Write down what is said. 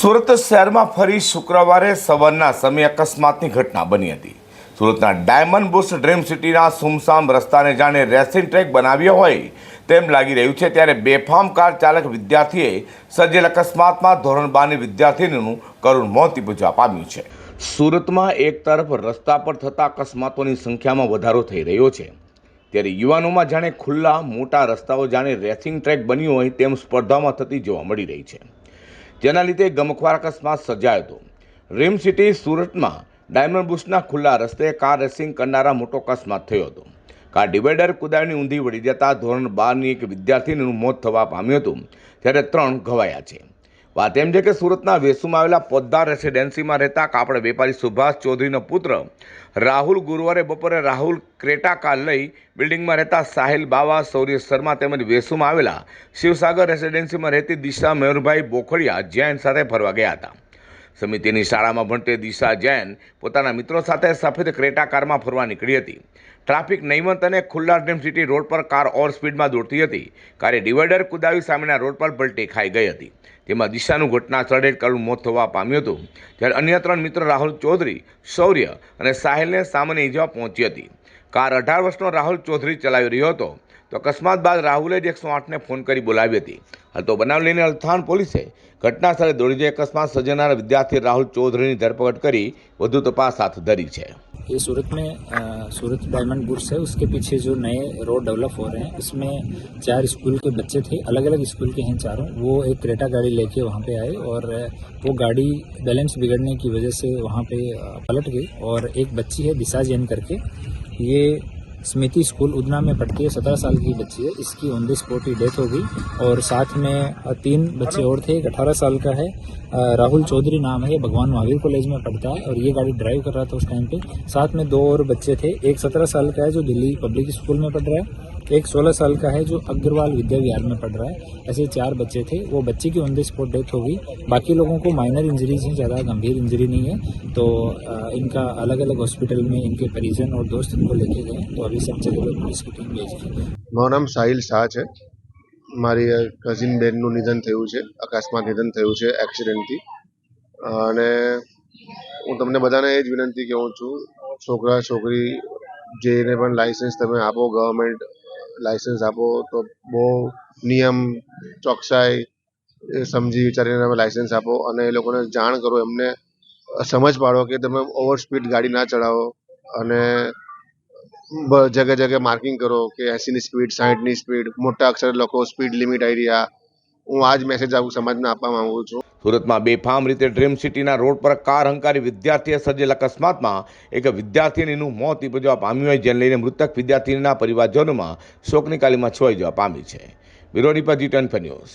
સુરત શહેરમાં ફરી શુક્રવારે સવારના સમયે અકસ્માતની ઘટના બની હતી. સુરતના ડાયમંડ બુશ ડ્રીમ સિટીના સુમસામ રસ્તાને જાણે રેસિંગ ટ્રેક બનાવ્યો હોય તેમ લાગી રહ્યું છે ત્યારે બેફામ કાર ચાલક વિદ્યાર્થીએ સર્જેલ અકસ્માતમાં ધોરણ બારની વિદ્યાર્થીનીનું કરુણ મોત નીપજવા પામ્યું છે. સુરતમાં એક તરફ રસ્તા પર થતા અકસ્માતોની સંખ્યામાં વધારો થઈ રહ્યો છે. ત્યારે યુવાનોમાં જાણે ખુલ્લા, મોટા રસ્તાઓ જાણે રેસિંગ ટ્રેક બન્યું હોય તેમ સ્પર્ધામાં થતી જોવા મળી રહી છે. જેના લીધે ગમખ્વાર અકસ્માત સર્જાયો હતો. રીમ સિટી, સુરતમાં ડાયમંડ બુશના ખુલ્લા રસ્તે કાર રેસિંગ કરનારા મોટો અકસ્માત થયો હતો. કાર ડિવાઈડર કુદાળની ઊંધી વળી જતા ધોરણ બારની એક વિદ્યાર્થીનું મોત થવા પામ્યું હતું, જ્યારે ત્રણ ઘવાયા છે. વાત એમ છે કે સુરતના વેસુમાં આવેલા પોદ્દાર રેસિડેન્સીમાં રહેતા કાપડ વેપારી સુભાષ ચૌધરીનો પુત્ર રાહુલ ગુરુવારે બપોરે રાહુલ ક્રેટા કાર લઈ બિલ્ડિંગમાં રહેતા સાહિલ બાવા સૌર્ય શર્મા તેમજ વેસુમાં આવેલા શિવસાગર રેસિડેન્સીમાં રહેતી દિશા મયુરભાઈ બોખડિયા જૈન સાથે ફરવા ગયા હતા. સમિતિની શાળામાં ભણતી દિશા જૈન પોતાના મિત્રો સાથે સફેદ ક્રેટા કારમાં ફરવા નીકળી હતી. ટ્રાફિક નહીવત અને ખુલ્લા ડેમ સિટી રોડ પર કાર ઓવર સ્પીડમાં દોડતી હતી. કારે ડિવાઈડર કુદાવી સામેના રોડ પર પલટી ખાઈ ગઈ હતી. તેમાં દિશાનું ઘટના સ્થળે કરુણ મોત થવા પામ્યું હતું. જ્યારે અન્ય ત્રણ મિત્ર રાહુલ ચૌધરી, શૌર્ય અને સાહિલને સામાન્ય ઇજા પહોંચી હતી. કાર અઢાર વર્ષનો રાહુલ ચૌધરી ચલાવી રહ્યો હતો. તો અકસ્માત બાદ રાહુલે જ એકસો આઠને ફોન કરી બોલાવી હતી હાલ તો બનાવ લઈને અલથાણ પોલીસે ઘટના સ્થળે દોડી જઈ અકસ્માત સર્જનાર વિદ્યાર્થી રાહુલ ચૌધરીની ધરપકડ કરી વધુ તપાસ હાથ ધરી છે ये सूरत में अ, सूरत डायमंड बुर्स है उसके पीछे जो नए रोड डेवलप हो रहे हैं उसमें चार स्कूल के बच्चे थे अलग अलग स्कूल के हैं चारों वो एक क्रेटा गाड़ी लेके वहाँ पे आए और अ, वो गाड़ी बैलेंस बिगड़ने की वजह से वहाँ पे अ, पलट गई और एक बच्ची है दिशा जैन करके ये स्मृति स्कूल उदना में पढ़ती है, सत्रह साल की बच्ची है। इसकी ऑन द स्पॉट ही डेथ हो गई और साथ में तीन बच्चे और थे, एक अठारह साल का है। राहुल चौधरी नाम है भगवान महावीर कॉलेज में पढ़ता है और ये गाड़ी ड्राइव कर रहा था उस टाइम पे। साथ में दो और बच्चे थे, एक सत्रह साल का है, जो दिल्ली पब्लिक स्कूल में पढ़ रहा है। एक सोलह साल का है जो अग्रवाल विद्या विहार में पढ़ रहा है ऐसे चार बच्चे थे वो बच्चे की ऑन द स्पॉट डेथ हो गई बाकी लोगों को माइनर इंजरीज हैं ज़्यादा गंभीर इंजरी नहीं है तो अ, इनका अलग अलग हॉस्पिटल में इनके परिजन और दोस्त इनको लेके गए तो अभी सब जगह लोग पुलिस की टीम भेज दी है મારું નામ સાહિલ શાહ છે મારી કઝિન બેનનું નિધન થયું છે અકસ્માત નિધન થયું છે એક્સિડન્ટથી અને હું તમને બધાને એ જ વિનંતી કહું છું છોકરા છોકરી જેને પણ લાઇસન્સ તમે આપો ગવર્મેન્ટ લાઇસન્સ આપો તો બહુ નિયમ, ચોકસાઈ સમજી વિચારીને તમે લાઇસન્સ આપો અને એ લોકોને જાણ કરો, એમને સમજ પાડો કે તમે ઓવર સ્પીડ ગાડી ના ચલાવો અને જગ્યા જગ્યાએ માર્કિંગ કરો કે એંસીની સ્પીડ સાહીઠની સ્પીડ મોટા અક્ષરે લખો સ્પીડ લિમિટ રહ્યા. હું આ જ મેસેજ આવું સમાજને આપવા માંગુ છું. સુરતમાં બેફામ રીતે ડ્રીમ સિટીના રોડ પર કાર હંકારી વિદ્યાર્થીએ સર્જેલ અકસ્માતમાં એક વિદ્યાર્થીનીનું મોત નીપજવા પામ્યું હોય, જેને લઈને મૃતક વિદ્યાર્થીનીના પરિવારજનોમાં શોકની કાલીમાં છવાઈ જવા પામી છે. Bureau report G twenty news.